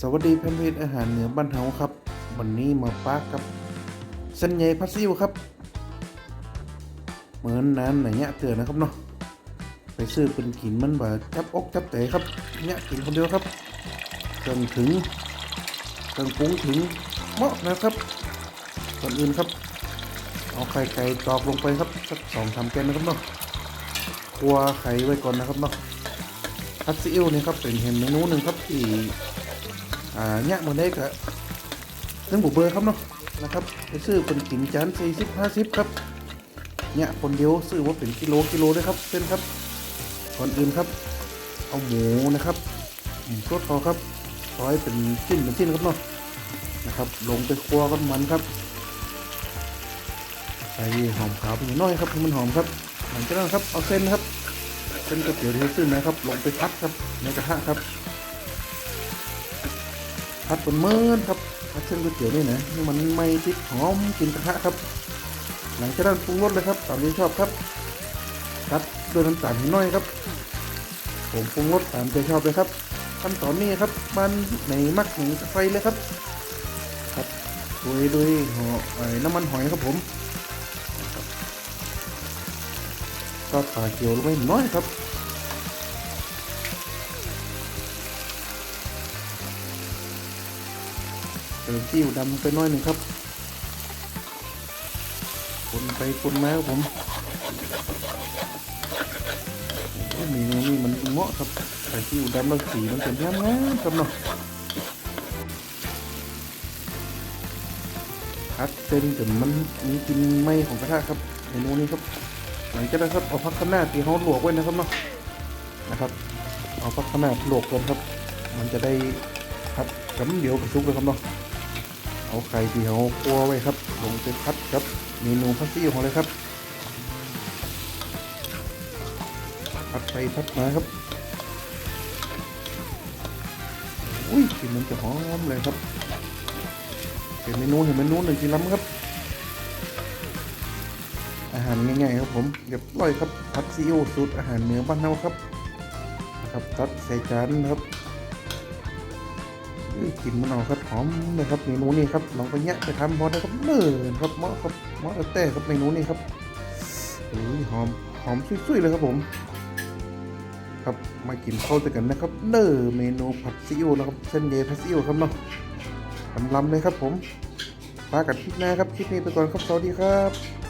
สวัสดีเพื่อนเพจอาหารเหนือบ้านเฮาครับ วันนี้มาป้ากับเส้นใหญ่พัสซิวครับ เหมือนนั้นไหนเนี่ยเตือนนะครับเนาะไปซื้อเป็นกินมันแบบจับอกจับแต่ครับเนี่ยกินคนเดียวครับเครื่องถึงเครื่องปรุงถึงเหมาะนะครับก่อนอื่นครับ เอาไข่ไก่ตอกลงไปครับสักสองสามแกนนะครับเนาะคั่วไข่ไว้ก่อนนะครับเนาะพัสซิวนี่ครับเป็นเห็นเมนูหนึ่งครับที่ อ่าเนี่ยมันได้กับเรื่องบุเบอร์ครับเนาะนะครับไปซื้อเป็นกินจานสี่สิบห้าสิบครับเนี่ยคนเดียวซื้อว่าเป็นกิโลกิโลเลยครับเส้นครับก่อนอื่นครับ เอาหมูนะครับหมูสดพอครับซอยเป็นชิ้นเป็นชิ้นครับเนาะนะครับ ลงไปคั่วกันมันครับใส่หอมขาวไปหน่อยครับให้มันหอมครับหลังจากนั้นครับเอาเส้นครับเส้นก๋วยเตี๋ยวที่ซื้อนะครับ ลงไปพัดครับในกระทะครับ ผัดเป็นเมินครับผัดเส้นก๋วยเตี๋ยวนี่นะนี่มันไม่ติดหอมกลินกระทะครับ หลังจากนั้นปรุงรสเลยครับตามที่ชอบครับตัดด้วยน้ำตาลนิดหน่อยครับ ผมปรุงรสตามใจชอบเลยครับขั้นตอนนี้ครับมันในมักหนึ่งไฟเลยครับ ครับโดยโดยหอเอ่อน้ำมันหอยครับผมก็ปลาเกียวลงไปน้อยครับ เติมจิ้วดำไปน้อยหนึ่งครับคนไปคนมาครับผมโอ้เมนูนี้มันเหมาะครับใส่จิ้วดำแล้วสีมันเป็นแย้มงามครับเนาะพัดเส้นจนมันมีกินไหม้ของกระทะครับเมนูนี้ครับ หลังจากนั้นครับเอาพักข้างหน้าที่เขาลวกไว้นะครับเนาะนะครับ เอาพักข้างหน้าลวกก่อนครับ มันจะได้พัดกำเดียวกับซุปเลยครับเนาะ เอาไข่ที่เขาคั่วไว้ครับ ลงไปพัดครับเมนูพัสซี่ของเลยครับ พัดไปพัดมาครับ อุ้ยกลินมันจะหอมเลยครับเป็นเมนูเห็นเมนูหนึ่งที่ล้ำครับ อาหารง่ายๆครับผมเรียบร้อยครับพัดซีอิ๊วสูตรอาหารเหนือบ้านเราครับนะครับตัดใส่จานครับ กลินมันออกครับหอมเลยครับเมนูนี้ครับลองไปแยะไปทำพอได้ครับเนิ่นครับเหมาะครับเหมาะแต่ครับเมนูนี้ครับอุ้ยหอมหอมสุยๆเลยครับผม ครับมากินข้าวด้วยกันนะครับ เน้อเมนูผัดซีอิ๊วนะครับเส้นเยผัดซีอิ๊วครับเนาะลำๆเลยครับผมปากัดคลิปหน้าครับคลิปนี้ไปก่อนครับสวัสดีครับ